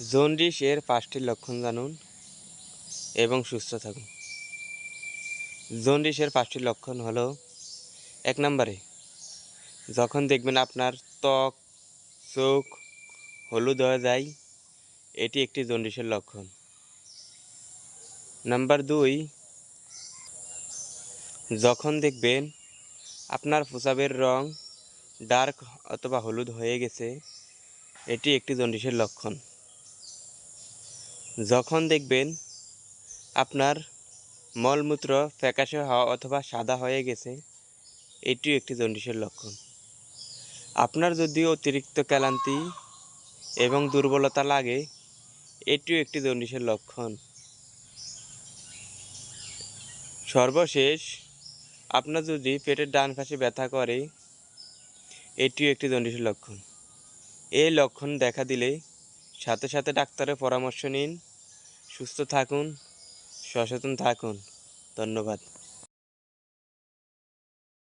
Jaundice এর পাঁচটি লক্ষণ জানুন এবং সুস্থ থাকুন। জন্ডিসের পাঁচটি লক্ষণ হলো, এক নম্বরে, যখন দেখবেন আপনার ত্বক, চোখ হলুদ হয়ে যায়, এটি একটি জন্ডিসের লক্ষণ। নাম্বার দুই, যখন দেখবেন আপনার প্রসাবের রং ডার্ক অথবা হলুদ হয়ে গেছে, এটি একটি জন্ডিসের লক্ষণ। যখন দেখবেন আপনার মলমূত্র ফ্যাকাশে হওয়া অথবা সাদা হয়ে গেছে, এটিও একটি জন্ডিসের লক্ষণ। আপনার যদি অতিরিক্ত ক্লান্তি এবং দুর্বলতা লাগে, এটিও একটি জন্ডিসের লক্ষণ। সর্বশেষ, আপনার যদি পেটের ডান পাশে ব্যথা করে, এটিও একটি জন্ডিসের লক্ষণ। এই লক্ষণ দেখা দিলে সাথে সাথে ডাক্তারের পরামর্শ নিন। সুস্থ থাকুন সচেতন থাকুন। ধন্যবাদ।